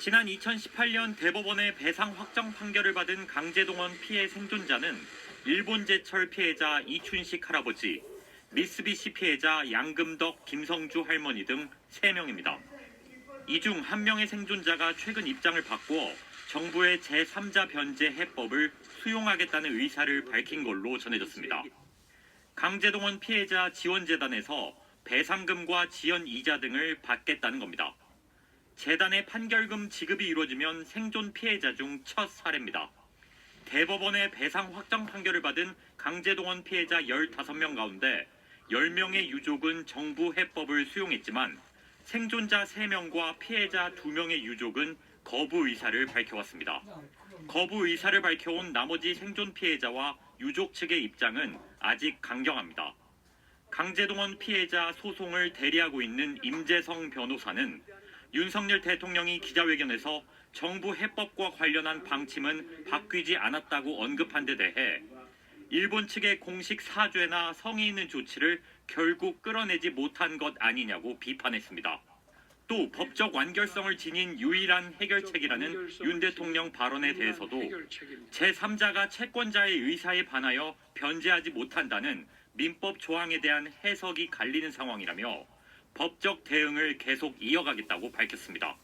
지난 2018년 대법원의 배상 확정 판결을 받은 강제동원 피해 생존자는 일본 제철 피해자 이춘식 할아버지, 미쓰비시 피해자 양금덕, 김성주 할머니 등 3명입니다. 이 중 한 명의 생존자가 최근 입장을 바꾸어 정부의 제3자 변제 해법을 수용하겠다는 의사를 밝힌 걸로 전해졌습니다. 강제동원 피해자 지원재단에서 배상금과 지연 이자 등을 받겠다는 겁니다. 재단의 판결금 지급이 이루어지면 생존 피해자 중 첫 사례입니다. 대법원의 배상 확정 판결을 받은 강제동원 피해자 15명 가운데 10명의 유족은 정부 해법을 수용했지만 생존자 3명과 피해자 2명의 유족은 거부 의사를 밝혀왔습니다. 거부 의사를 밝혀온 나머지 생존 피해자와 유족 측의 입장은 아직 강경합니다. 강제동원 피해자 소송을 대리하고 있는 임재성 변호사는 윤석열 대통령이 기자회견에서 정부 해법과 관련한 방침은 바뀌지 않았다고 언급한 데 대해 일본 측의 공식 사죄나 성의 있는 조치를 결국 끌어내지 못한 것 아니냐고 비판했습니다. 또 법적 완결성을 지닌 유일한 해결책이라는 윤 대통령 발언에 대해서도 제3자가 채권자의 의사에 반하여 변제하지 못한다는 민법 조항에 대한 해석이 갈리는 상황이라며 법적 대응을 계속 이어가겠다고 밝혔습니다.